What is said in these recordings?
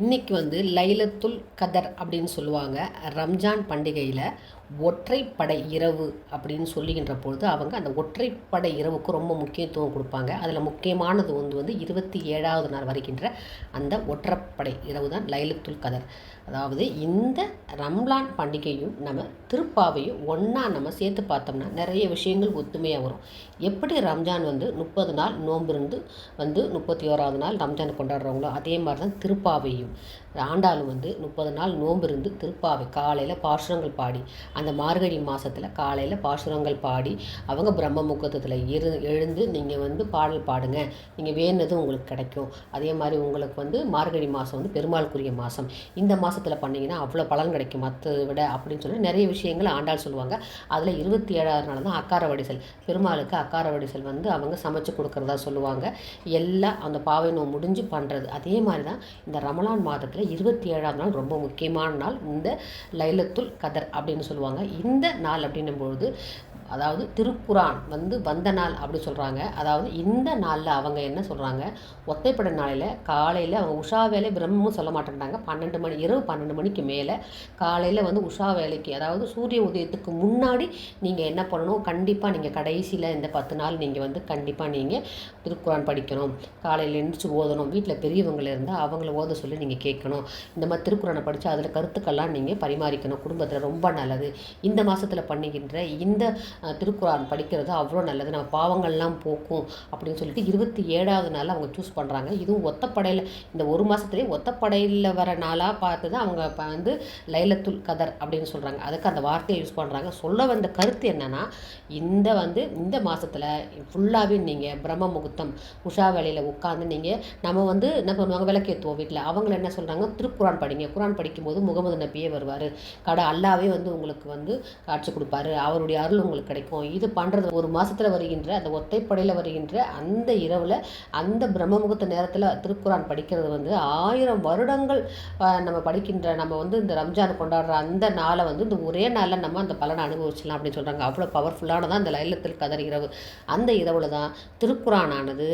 இன்றைக்கி வந்து லைலத்துல் கதர் அப்படின்னு சொல்லுவாங்க. ரம்ஜான் பண்டிகையில் ஒற்றைப்படை இரவு அப்படின்னு சொல்லுகின்ற பொழுது அவங்க அந்த ஒற்றைப்படை இரவுக்கு ரொம்ப முக்கியத்துவம் கொடுப்பாங்க. அதில் முக்கியமானது வந்து வந்து இருபத்தி ஏழாவது நாள் வருகின்ற அந்த ஒற்றைப்படை இரவு தான் லைலத்துல் கதர். அதாவது இந்த ரம்லான் பண்டிகையும் நம்ம திருப்பாவையும் ஒன்றா நம்ம சேர்த்து பார்த்தோம்னா நிறைய விஷயங்கள் ஒத்துமையாக வரும். எப்படி ரம்ஜான் வந்து முப்பது நாள் நோன்பு இருந்து வந்து முப்பத்தி ஓராவது நாள் ரம்ஜான் கொண்டாடுறவங்களோ அதே மாதிரி தான் திருப்பாவையும். ஆண்டாளும் வந்து முப்பது நாள் நோன்பு இருந்து திருப்பாவை காலையில் பாசுரங்கள் பாடி அந்த மார்கழி மாதத்தில் காலையில் பாசுரங்கள் பாடி அவங்க பிரம்ம முகூர்த்தத்தில் இரு எழுந்து நீங்கள் வந்து பாடல் பாடுங்க. நீங்கள் வேணுனது உங்களுக்கு கிடைக்கும். அதே மாதிரி உங்களுக்கு வந்து மார்கழி மாதம் வந்து பெருமாளுக்குரிய மாதம் இந்த மாதத்தில் பண்ணிங்கன்னா அவ்வளோ பலன் கிடைக்கும். மற்ற விட அப்படின்னு சொல்லி நிறைய விஷயங்கள் ஆண்டாள் சொல்லுவாங்க. அதில் இருபத்தி ஏழாவது நாள் தான் அக்கார வடிசல். பெருமாளுக்கு அக்கார வடிசல் வந்து அவங்க சமைச்சு கொடுக்குறதா சொல்லுவாங்க. எல்லாம் அந்த பாவை நோய் முடிஞ்சு பண்ணுறது அதே மாதிரி தான் இந்த ரமலான் மாதத்தில் இருபத்தி ஏழாம் நாள் ரொம்ப முக்கியமான நாள். இந்த லைலத்துல் கதர் அப்படின்னு சொல்லுவாங்க. இந்த நாள் அப்படின்னும் பொழுது அதாவது திருக்குரான் வந்து வந்த நாள் அப்படி சொல்கிறாங்க அதாவது இந்த நாளில் அவங்க என்ன சொல்கிறாங்க ஒத்தைப்படை நாளில் காலையில் அவங்க உஷா வேலை பிரம்மமும் சொல்ல மாட்டேன்றாங்க. பன்னெண்டு மணி இரவு பன்னெண்டு மணிக்கு மேலே காலையில் வந்து உஷா வேலைக்கு அதாவது சூரிய உதயத்துக்கு முன்னாடி நீங்கள் என்ன பண்ணணும்? கண்டிப்பாக நீங்கள் கடைசியில் இந்த பத்து நாள் நீங்கள் வந்து கண்டிப்பாக நீங்கள் திருக்குரான் படிக்கணும். காலையில் எழுந்திரிச்சு ஓதணும். வீட்டில் பெரியவங்க இருந்தால் அவங்கள ஓத சொல்லி நீங்கள் கேட்கணும். இந்த மாதிரி திருக்குறானை படித்து அதில் கருத்துக்கள்லாம் நீங்கள் பரிமாறிக்கணும். குடும்பத்தில் ரொம்ப நல்லது. இந்த மாதத்தில் பண்ணுகின்ற இந்த திருக்குறான் படிக்கிறது அவ்வளோ நல்லது. நம்ம பாவங்கள்லாம் போக்கும் அப்படின்னு சொல்லிட்டு இருபத்தி ஏழாவது நாள் அவங்க சூஸ் பண்ணுறாங்க இதுவும் ஒத்தப்படையில் இந்த ஒரு மாதத்துலேயே ஒத்தப்படையில் வர நாளாக பார்த்து தான் அவங்க இப்போ வந்து லைலத்துல் கதர் அப்படின்னு சொல்கிறாங்க அதுக்கு அந்த வார்த்தையை யூஸ் பண்ணுறாங்க சொல்ல வந்த கருத்து என்னென்னா இந்த வந்து இந்த மாதத்தில் ஃபுல்லாகவே நீங்கள் பிரம்ம முகூர்த்தம் உஷா வேலையில் உட்காந்து நீங்கள் நம்ம வந்து என்ன பண்ணுவாங்க விளக்கேற்றுவோம் வீட்டில் அவங்கள என்ன சொல்கிறாங்க திருக்குரான் படிங்க. குரான் படிக்கும்போது முகமது நபியே வருவார். கடை அல்லாவே வந்து உங்களுக்கு வந்து காட்சி கொடுப்பாரு. அவருடைய அருள் உங்களுக்கு கிடைக்கும். இது பண்ணுறது ஒரு மாதத்தில் வருகின்ற அந்த ஒத்தைப்படையில் வருகின்ற அந்த இரவில் அந்த பிரம்ம முகூர்த்த நேரத்தில் திருக்குரான் படிக்கிறது வந்து ஆயிரம் வருடங்கள் நம்ம படிக்கின்ற நம்ம வந்து இந்த ரம்ஜான் கொண்டாடுற அந்த நாளை வந்து இந்த ஒரே நாளில் நம்ம அந்த பலனை அனுபவிச்சிடலாம் அப்படின்னு சொல்கிறாங்க அவ்வளோ பவர்ஃபுல்லானதான் அந்த லைலத்தில் கதர் இரவு. அந்த இரவில் தான் திருக்குறானானது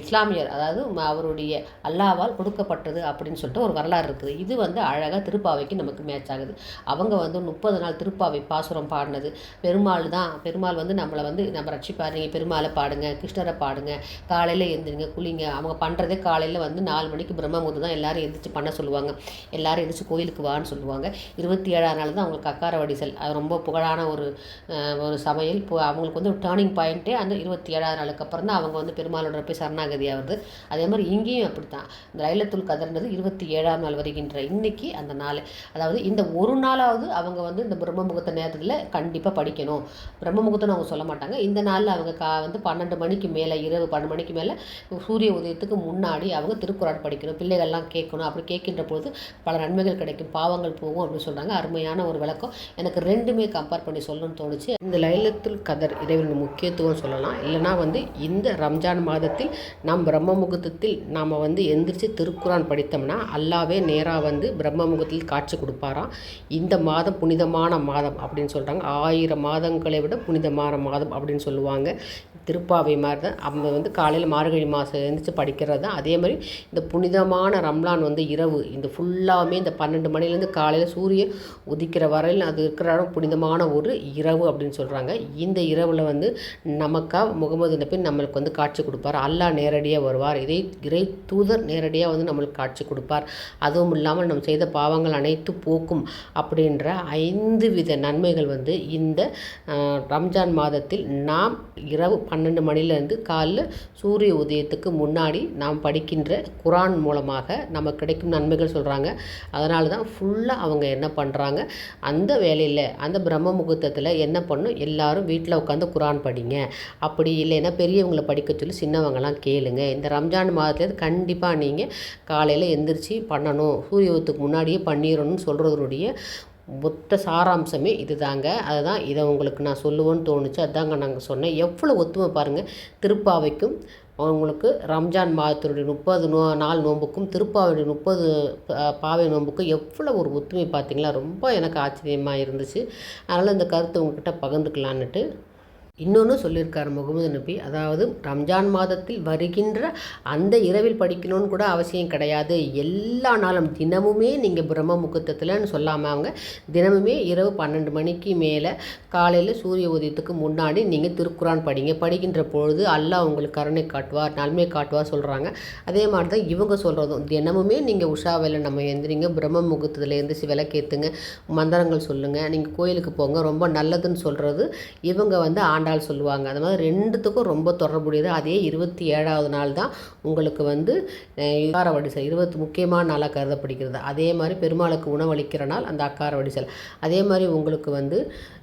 இஸ்லாமியர் அதாவது அவருடைய அல்லாவால் கொடுக்கப்பட்டது அப்படின்னு சொல்லிட்டு ஒரு வரலாறு இருக்குது. இது வந்து அழகாக திருப்பாவைக்கு நமக்கு மேட்ச் ஆகுது. அவங்க வந்து முப்பது நாள் திருப்பாவை பாசுரம் பாடினது. பெருமாள் தான் பெருமாள் வந்து நம்மளை வந்து நம்ம ரட்சிப்பார் நீங்கள் பெருமாளை பாடுங்க கிருஷ்ணரை பாடுங்க. காலையில் எழுந்திரிங்க குளிங்க. அவங்க பண்ணுறதே காலையில் வந்து நாலு மணிக்கு பிரம்மமுகூர்த்தம் தான் எல்லாரும் எந்திரிச்சு பண்ண சொல்லுவாங்க. எல்லோரும் எந்திரிச்சு கோயிலுக்கு வான்னு சொல்லுவாங்க. இருபத்தி ஏழாம் நாள் தான் அவங்களுக்கு அக்கார வடிசல். அது ரொம்ப புகழான ஒரு ஒரு சமையல். இப்போ அவங்களுக்கு வந்து ஒரு டேர்னிங் பாயிண்ட்டே அந்த இருபத்தி ஏழாவது நாளுக்கு அப்புறம் தான் அவங்க வந்து பெருமாளோட போய் சரணாகதி ஆகுது அதே மாதிரி இங்கேயும் அப்படி தான் இந்த லைலத்துல் கதர்ன்றது இருபத்தி ஏழாம் நாள் வருகின்ற இன்றைக்கி அந்த நாள். அதாவது இந்த ஒரு நாளாவது அவங்க வந்து இந்த பிரம்ம முகூர்த்த நேரத்தில் கண்டிப்பாக படிக்கணும். பிரம்ம முகூர்த்தம்னு அவங்க சொல்ல மாட்டாங்க. இந்த நாளில் அவங்க கா வந்து பன்னெண்டு மணிக்கு மேலே இரவு பன்னெண்டு மணிக்கு மேலே சூரிய உதயத்துக்கு முன்னாடி அவங்க திருக்குறான் படிக்கணும் பிள்ளைகள்லாம் கேட்கணும். அப்படி கேட்கின்ற பொழுது பல நன்மைகள் கிடைக்கும் பாவங்கள் போகும் அப்படின்னு சொல்கிறாங்க அருமையான ஒரு விளக்கம். எனக்கு ரெண்டுமே கம்பேர் பண்ணி சொல்லணும்னு தோணுச்சு. இந்த லைலத்துல் கதர் இறைவனின் முக்கியத்துவம் சொல்லலாம். இல்லைனா வந்து இந்த ரம்ஜான் மாதத்தில் நாம் பிரம்ம முகூர்த்தத்தில் நாம் வந்து எந்திரிச்சு திருக்குறான் படித்தோம்னா அல்லாவே நேராக வந்து பிரம்ம முகூர்த்தத்தில் காட்சி கொடுப்பாராம். இந்த மாதம் புனிதமான மாதம் அப்படின்னு சொல்கிறாங்க ஆயிரம் மாதங்கள் விட புனிதமான மாதம் அப்படின்னு சொல்லுவாங்க. திருப்பாவை மாதிரி தான் அவங்க வந்து காலையில் மார்கழி மாதம் எழுந்திரிச்சு படிக்கிறது தான் அதே மாதிரி இந்த புனிதமான ரம்லான் வந்து இரவு. இந்த ஃபுல்லாகவே இந்த பன்னெண்டு மணிலேருந்து காலையில் சூரியன் உதிக்கிற வரையில் அது இருக்கிற இடம் புனிதமான ஒரு இரவு அப்படின்னு சொல்கிறாங்க இந்த இரவில் வந்து நமக்காக முகமது நபி நம்மளுக்கு வந்து காட்சி கொடுப்பார். அல்லாஹ் நேரடியாக வருவார். இதை இறை தூதர் நேரடியாக வந்து நம்மளுக்கு காட்சி கொடுப்பார். அதுவும் இல்லாமல் நம்ம செய்த பாவங்கள் அனைத்து போக்கும் அப்படின்ற ஐந்து வித நன்மைகள் வந்து இந்த ரம்ஜான் மாதத்தில் நாம் இரவு பன்னெண்டு மணிலேருந்து காலைல சூரிய உதயத்துக்கு முன்னாடி நாம் படிக்கின்ற குரான் மூலமாக நமக்கு கிடைக்கும் நன்மைகள் சொல்கிறாங்க அதனால தான் ஃபுல்லாக அவங்க என்ன பண்ணுறாங்க அந்த வேலையில் அந்த பிரம்ம முகூர்த்தத்தில் என்ன பண்ணும்? எல்லாரும் வீட்டில் உட்காந்து குரான் படிங்க. அப்படி இல்லைன்னா பெரியவங்களை படிக்க சொல்லி சின்னவங்கலாம் கேளுங்க. இந்த ரம்ஜான் மாதத்துலேருந்து கண்டிப்பாக நீங்கள் காலையில் எந்திரிச்சு பண்ணணும். சூரிய உதயத்துக்கு முன்னாடியே பண்ணிடணும்னு சொல்கிறதுனுடைய மொத்த சாராம்சமே இதுதாங்க. அதுதான் இதை உங்களுக்கு நான் சொல்லுவேன்னு தோணுச்சு. அதாங்க நாங்கள் சொன்னேன். எவ்வளோ ஒத்துமை பாருங்கள் திருப்பாவைக்கும் அவங்களுக்கு ரம்ஜான் மாதத்தினுடைய முப்பது நோ நாள் நோன்புக்கும் திருப்பாவுடைய முப்பது பாவை நோன்புக்கும் எவ்வளோ ஒரு ஒத்துமை பார்த்தீங்களா? ரொம்ப எனக்கு ஆச்சரியமாக இருந்துச்சு. அதனால் இந்த கருத்தை உங்ககிட்ட பகிர்ந்துக்கலான்னுட்டு இன்னொன்று சொல்லியிருக்கார் முகமது நபி. அதாவது ரம்ஜான் மாதத்தில் வருகின்ற அந்த இரவில் படிக்கணும்னு கூட அவசியம் கிடையாது. எல்லா நாளும் தினமுமே நீங்கள் பிரம்ம முகூர்த்தத்தில்னு சொல்லாமல் அவங்க தினமுமே இரவு பன்னெண்டு மணிக்கு மேலே காலையில் சூரிய உதயத்துக்கு முன்னாடி நீங்கள் திருக்குறான் படிங்க. படிக்கின்ற பொழுது அல்லாஹ் உங்களுக்கு கருணை காட்டுவார் நன்மை காட்டுவார் சொல்கிறாங்க அதே மாதிரி தான் இவங்க சொல்கிறதும் தினமுமே நீங்கள் உஷாவில் நம்ம எந்திரிங்க பிரம்ம முகூர்த்தத்தில் எந்திரிச்சு விளக்கேற்றுங்க மந்திரங்கள் சொல்லுங்கள் நீங்கள் கோயிலுக்கு போங்க ரொம்ப நல்லதுன்னு சொல்கிறது இவங்க வந்து ஆண்டாள் சொல்லுவாங்க. அந்த மாதிரி ரெண்டுத்துக்கும் ரொம்ப தொடர்புடையது. அதே இருபத்தி ஏழாவது நாள் தான் உங்களுக்கு வந்து அக்கார வடிசல் இருபத்தி முக்கியமான நாளாக கருதப்படுகிறது. அதே மாதிரி பெருமாளுக்கு உணவளிக்கிற நாள் அந்த அக்கார வடிசல் அதே மாதிரி உங்களுக்கு வந்து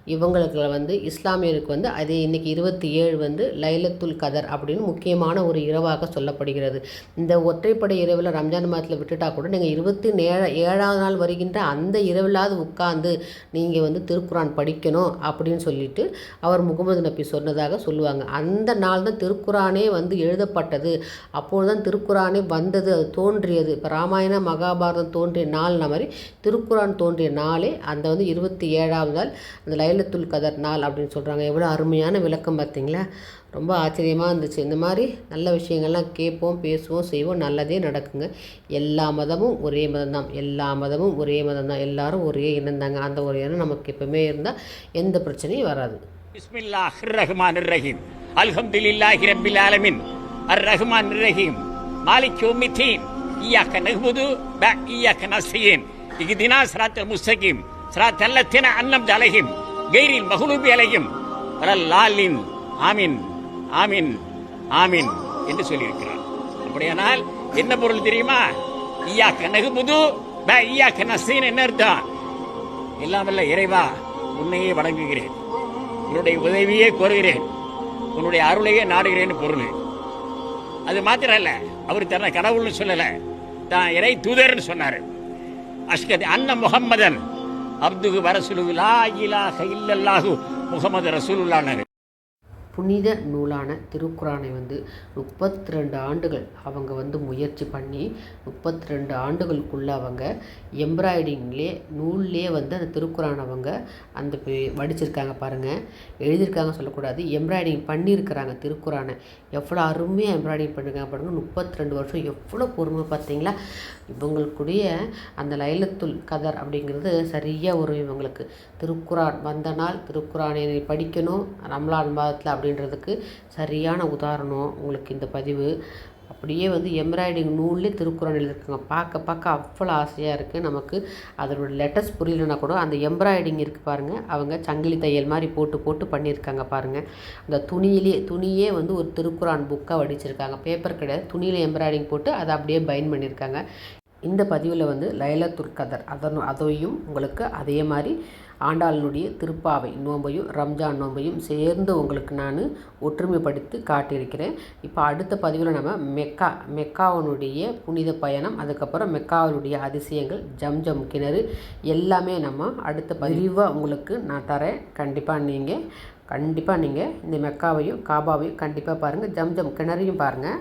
இவங்களுக்கு வந்து இஸ்லாமியருக்கு வந்து அதே இன்னைக்கு இருபத்தி ஏழு வந்து லைலத்துல் கதர் அப்படின்னு முக்கியமான ஒரு இரவாக சொல்லப்படுகிறது. இந்த ஒற்றைப்படை இரவில் ரம்ஜான் மாதத்தில் விட்டுட்டா கூட நீங்கள் இருபத்தி ஏழ ஏழாவது நாள் வருகின்ற அந்த இரவிலாவது உட்கார்ந்து நீங்கள் வந்து திருக்குரான் படிக்கணும் அப்படின்னு சொல்லிட்டு அவர் முகமது நபி சொன்னதாக சொல்லுவாங்க. அந்த நாள் தான் திருக்குரானே வந்து எழுதப்பட்டது. அப்போது தான் திருக்குறானே வந்தது அது தோன்றியது. இப்போ ராமாயணம் மகாபாரதம் தோன்றிய நாள்ன மாதிரி? திருக்குரான் தோன்றிய நாளே அந்த வந்து இருபத்தி ஏழாவது நாள் அந்த லைலத்துல் கதர் நாள் அப்படின்னு சொல்கிறாங்க எவ்வளோ அருமையான விளக்கம் பார்த்தீங்களா ரொம்ப ஆச்சரியமாக இருந்துச்சு. இந்த மாதிரி நல்ல விஷயங்கள்லாம் கேட்போம் பேசுவோம் செய்வோம். நல்லதே நடக்குங்க. எல்லா மதமும் ஒரே மதம் தான் எல்லா மதமும் ஒரே மதம் தான் எல்லாரும் ஒரே இனந்தாங்க அந்த ஒரே இனம் நமக்கு எப்பவுமே இருந்தால் எந்த பிரச்சனையும் வராது. பிஸ்மில்லாஹ் ரஹ்மான் ரஹீம் அல்ஹம்துலில்லாஹி ரப்பில் ஆலமின். அர் ரஹ்மான் ரஹீம் மாலிக் யோமித்தீன். இய்யாக்க நஹ்புது ப இய்யாக்க நஸ்தீன். இஹ்தினா சிராத்தல் முஸ்தகீம். சிராத்தல்லத்தின அன்னம் அலைஹிம். கெய்ரில் மகுலூபி அலையும் லாலின் ஆமின் ஆமின் ஆமின் என்று சொல்லியிருக்கிறார். அப்படியானால் என்ன பொருள் தெரியுமா? ஐயா கனகு புது ஐயா கனசீன் என்ன அர்த்தம்? எல்லாம் வல்ல இறைவா உன்னையே வணங்குகிறேன். உன்னுடைய உதவியே கோருகிறேன். உன்னுடைய அருளையே நாடுகிறேன்னு பொருள். அது மாத்திரம் இல்லை அவர் தன்னை கடவுள்னு சொல்லலை. தான் இறை தூதர்னு சொன்னார். அஷ்கத் அன்ன முகம்மதன். அப்துகு வரசுலு லா இலாஹ இல்லல்லாஹு முகமது ரசூலுல்லானாரு புனித நூலான திருக்குறானை வந்து முப்பத்தி ரெண்டு ஆண்டுகள் அவங்க வந்து முயற்சி பண்ணி முப்பத்தி ரெண்டு ஆண்டுகளுக்குள்ளே அவங்க எம்ப்ராய்டிங்லே நூல்லே வந்து அந்த திருக்குறான் அவங்க அந்த பே- வடிச்சிருக்காங்க பாருங்கள் எழுதியிருக்காங்க சொல்லக்கூடாது. எம்ப்ராய்டிங் பண்ணியிருக்கிறாங்க திருக்குறானை. எவ்வளோ அருமையாக எம்ப்ராய்டிங் பண்ணிருக்காங்க பாருங்கள் முப்பத்தி ரெண்டு வருஷம் எவ்வளோ பொறுமை பார்த்தீங்களா? இவங்களுக்குடைய அந்த லைலத்துல் கதர் அப்படிங்கிறது சரியாக ஒரு இவங்களுக்கு. திருக்குறான் வந்த நாள் திருக்குறானை படிக்கணும். ரம்லான் மாதத்தில் அப்படின்றதுக்கு சரியான உதாரணம் உங்களுக்கு இந்த பதிவு. அப்படியே வந்து எம்ப்ராய்டிங் நூல்லே திருக்குறள் எழுதியிருக்காங்க பார்க்க பார்க்க அவ்வளோ ஆசையாக இருக்குது நமக்கு அதனோட லெட்டர்ஸ் புரியலனா கூட அந்த எம்ப்ராய்டிங் இருக்குது பாருங்கள் அவங்க சங்கிலி தையல் மாதிரி போட்டு போட்டு பண்ணியிருக்காங்க பாருங்கள் அந்த துணியிலே துணியே வந்து ஒரு திருக்குறான் புக்காக வடிச்சிருக்காங்க. பேப்பர் கிடையாது. துணியில் எம்ப்ராய்டிங் போட்டு அதை அப்படியே பைன் பண்ணியிருக்காங்க. இந்த பதிவில் வந்து லைலத்துல் கதர் அதன் அதையும் உங்களுக்கு அதே மாதிரி ஆண்டாளினுடைய திருப்பாவை நோன்பையும் ரம்ஜான் நோன்பையும் சேர்ந்து உங்களுக்கு நான் ஒற்றுமைப்படுத்தி காட்டியிருக்கிறேன். இப்போ அடுத்த பதிவில் நம்ம மெக்கா மெக்காவனுடைய புனித பயணம் அதுக்கப்புறம் மெக்காவினுடைய அதிசயங்கள் ஜம்ஜம் கிணறு எல்லாமே நம்ம அடுத்த பதிவாக உங்களுக்கு நான் தரேன். கண்டிப்பாக நீங்கள் கண்டிப்பாக நீங்கள் இந்த மெக்காவையும் காபாவையும் கண்டிப்பாக பாருங்கள் ஜம்ஜம் கிணறையும் பாருங்கள்